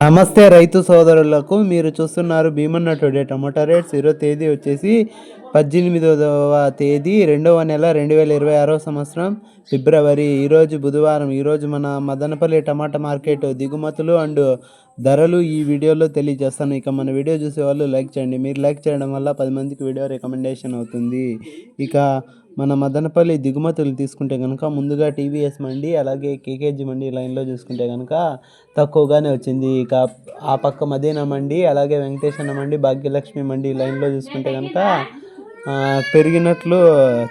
నమస్తే రైతు సోదరులకు మీరు చూస్తున్నారు భీమన్న టుడే టమాటా రేట్స్. ఈరోజు తేదీ వచ్చేసి పద్దెనిమిదవ తేదీ రెండవ నెల రెండు వేల ఇరవై ఆరో సంవత్సరం ఫిబ్రవరి. ఈరోజు బుధవారం ఈరోజు మన మదనపల్లి టమాటా మార్కెట్ దిగుమతులు అండ్ ధరలు ఈ వీడియోలో తెలియజేస్తాను. ఇక మన వీడియో చూసే వాళ్ళు లైక్ చేయండి. మీరు లైక్ చేయడం వల్ల పది మందికి వీడియో రికమెండేషన్ అవుతుంది. ఇక మన మదనపల్లి దిగుమతులు తీసుకుంటే కనుక ముందుగా టీవీఎస్ మండి అలాగే కేకేజీ మండి లైన్లో చూసుకుంటే కనుక తక్కువగానే వచ్చింది. ఇక ఆ పక్క మదీనా మండి అలాగే వెంకటేశ్వర మండి భాగ్యలక్ష్మి మండి లైన్లో చూసుకుంటే కనుక పెరిగినట్లు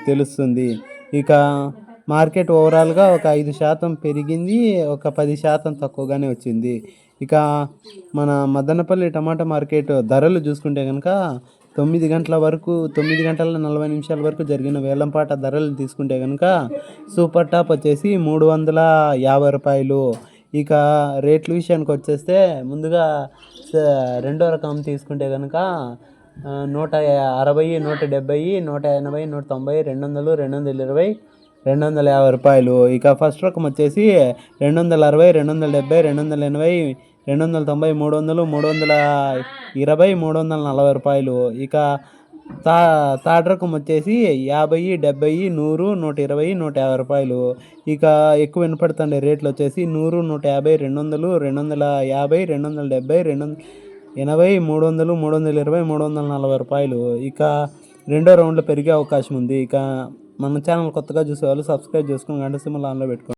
తెలుస్తుంది. ఇక మార్కెట్ ఓవరాల్గా ఒక ఐదు శాతం పెరిగింది ఒక పది శాతం తక్కువగానే వచ్చింది. ఇక మన మదనపల్లి టమాటా మార్కెట్ ధరలు చూసుకుంటే కనుక తొమ్మిది గంటల వరకు తొమ్మిది గంటల నలభై నిమిషాల వరకు జరిగిన వేలంపాట ధరలు తీసుకుంటే కనుక సూపర్ టాప్ వచ్చేసి మూడు వందల యాభై రూపాయలు. ఇక రేట్ల విషయానికి వచ్చేస్తే ముందుగా రెండో రకం తీసుకుంటే కనుక నూట అరవై నూట డెబ్బై నూట ఎనభై నూట తొంభై రెండు వందలు రెండు వందల ఇరవై రెండు వందల యాభై రూపాయలు. ఇక ఫస్ట్ రకం వచ్చేసి రెండు వందల అరవై రెండు వందల డెబ్బై రెండు వందల ఎనభై రెండు వందల తొంభై మూడు వందలు మూడు వందల ఇరవై మూడు వందల నలభై రూపాయలు. ఇక తా థర్డ్ రకం వచ్చేసి యాభై డెబ్బై నూరు నూట ఇరవై నూట యాభై రూపాయలు. ఇక ఎక్కువ వినపడుతుండే రేట్లు వచ్చేసి నూరు నూట యాభై రెండు వందలు రెండు వందల యాభై రెండు వందల డెబ్బై రెండు వందల ఎనభై మూడు వందలు మూడు వందల ఇరవై మూడు వందల నలభై రూపాయలు. ఇక రెండో రౌండ్లో పెరిగే అవకాశం ఉంది. ఇక మన ఛానల్ కొత్తగా చూసేవాళ్ళు సబ్స్క్రైబ్ చేసుకుని గంట సింబల్ ఆన్లో పెట్టుకోండి.